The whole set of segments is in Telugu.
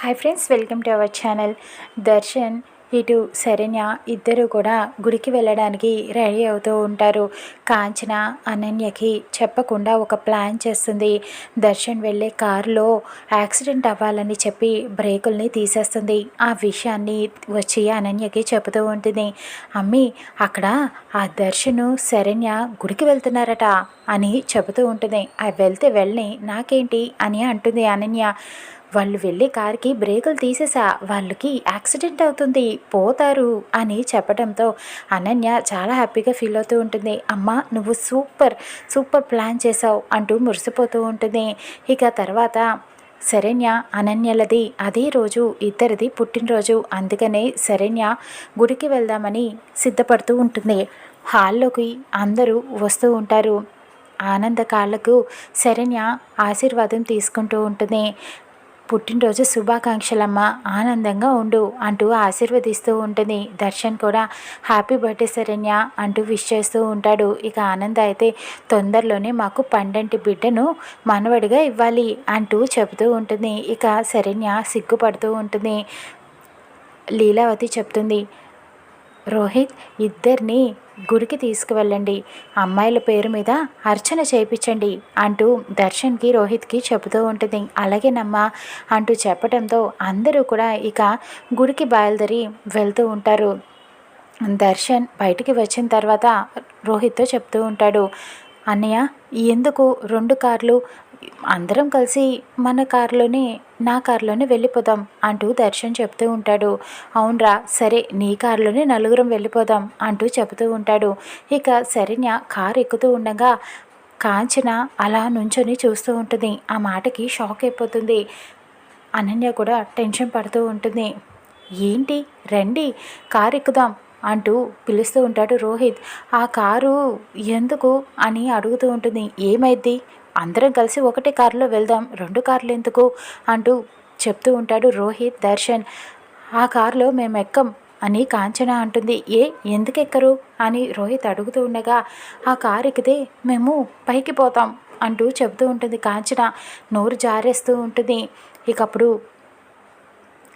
Hi friends welcome to our channel Darshan ఇటు శరణ్య ఇద్దరు కూడా గుడికి వెళ్ళడానికి రెడీ అవుతూ ఉంటారు. కాంచన అనన్యకి చెప్పకుండా ఒక ప్లాన్ చేస్తుంది. దర్శన్ వెళ్ళే కారులో యాక్సిడెంట్ అవ్వాలని చెప్పి బ్రేకుల్ని తీసేస్తుంది. ఆ విషయాన్ని వచ్చి అనన్యకి చెబుతూ ఉంటుంది. అమ్మి అక్కడ ఆ దర్శను శరణ్య గుడికి వెళ్తున్నారట అని చెబుతూ ఉంటుంది. ఆ వెళ్తే వెళ్ళని నాకేంటి? అని అంటుంది అనన్య. వాళ్ళు వెళ్ళి కార్కి బ్రేకులు తీసేసా. వాళ్ళకి యాక్సిడెంట్ అవుతుంది పోతారు అని చెప్పడంతో అనన్య చాలా హ్యాపీగా ఫీల్ అవుతూ ఉంటుంది. అమ్మ నువ్వు సూపర్ సూపర్ ప్లాన్ చేసావు అంటూ మురిసిపోతూ ఉంటుంది. ఇక తర్వాత శరణ్య అనన్యలది అదే రోజు ఇద్దరిది పుట్టినరోజు. అందుకనే శరణ్య గుడికి వెళ్దామని సిద్ధపడుతూ ఉంటుంది. హాల్లోకి అందరూ వస్తూ ఉంటారు. ఆనంద కాళ్ళకు శరణ్య ఆశీర్వాదం తీసుకుంటూ ఉంటుంది. పుట్టినరోజు శుభాకాంక్షలమ్మ ఆనందంగా ఉండు అంటూ ఆశీర్వదిస్తూ ఉంటుంది. దర్శన్ కూడా హ్యాపీ బర్త్డే శరణ్య అంటూ విష్ చేస్తూ ఉంటాడు. ఇక ఆనంద్ అయితే తొందరలోనే మాకు పండంటి బిడ్డను మనవడిగా ఇవ్వాలి అంటూ చెబుతూ ఉంటుంది. ఇక శరణ్య సిగ్గుపడుతూ ఉంటుంది. లీలావతి చెప్తుంది రోహిత్ ఇద్దరిని గుడికి తీసుకువెళ్ళండి. అమ్మాయిల పేరు మీద అర్చన చేయించండి అంటూ దర్శన్కి రోహిత్కి చెబుతూ ఉంటుంది. అలాగేనమ్మా అంటూ చెప్పడంతో అందరూ కూడా ఇక గుడికి బయలుదేరి వెళ్తూ ఉంటారు. దర్శన్ బయటికి వచ్చిన తర్వాత రోహిత్తో చెప్తూ ఉంటాడు అన్నయ్య ఎందుకు రెండు కార్లు అందరం కలిసి మన కారులోనే నా కారులోనే వెళ్ళిపోదాం అంటూ దర్శన్ చెప్తూ ఉంటాడు. అవునరా సరే నీ కారులోనే నలుగురం వెళ్ళిపోదాం అంటూ చెబుతూ ఉంటాడు. ఇక శరణ్య కారు ఎక్కుతూ ఉండగా కాంచన అలా నుంచొని చూస్తూ ఉంటుంది. ఆ మాటకి షాక్ అయిపోతుంది. అనన్య కూడా టెన్షన్ పడుతూ ఉంటుంది. ఏంటి? రండి కారు ఎక్కుదాం అంటూ పిలుస్తూ ఉంటాడు రోహిత్. ఆ కారు ఎందుకు అని అడుగుతూ ఉంటుంది. ఏమైద్ది? అందరం కలిసి ఒకటే కారులో వెళ్దాం. రెండు కార్లు ఎందుకు? అంటూ చెప్తూ ఉంటాడు రోహిత్ దర్శన్. ఆ కారులో మేము ఎక్కం అని కాంచన అంటుంది. ఏ ఎందుకు ఎక్కరు? అని రోహిత్ అడుగుతూ ఉండగా ఆ కారు ఎక్కితే మేము పైకి పోతాం అంటూ చెబుతూ ఉంటుంది కాంచన. నోరు జారేస్తూ ఉంటుంది. ఇకప్పుడు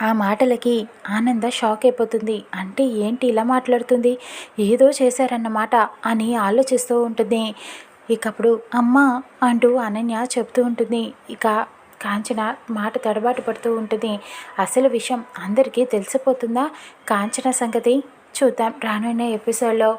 ఆ మాటలకి ఆనంద షాక్ అయిపోతుంది. అంటే ఏంటి ఇలా మాట్లాడుతుంది? ఏదో చేశారన్నమాట అని ఆలోచిస్తూ ఉంటుంది. ఇకప్పుడు అమ్మ అంటూ అనన్య చెప్తూ ఉంటుంది. ఇక కాంచన మాట తడబాటు పడుతూ ఉంటుంది. అసలు విషయం అందరికీ తెలిసిపోతుందా? కాంచన సంగతి చూద్దాం. రానున్న ఎపిసోడ్లో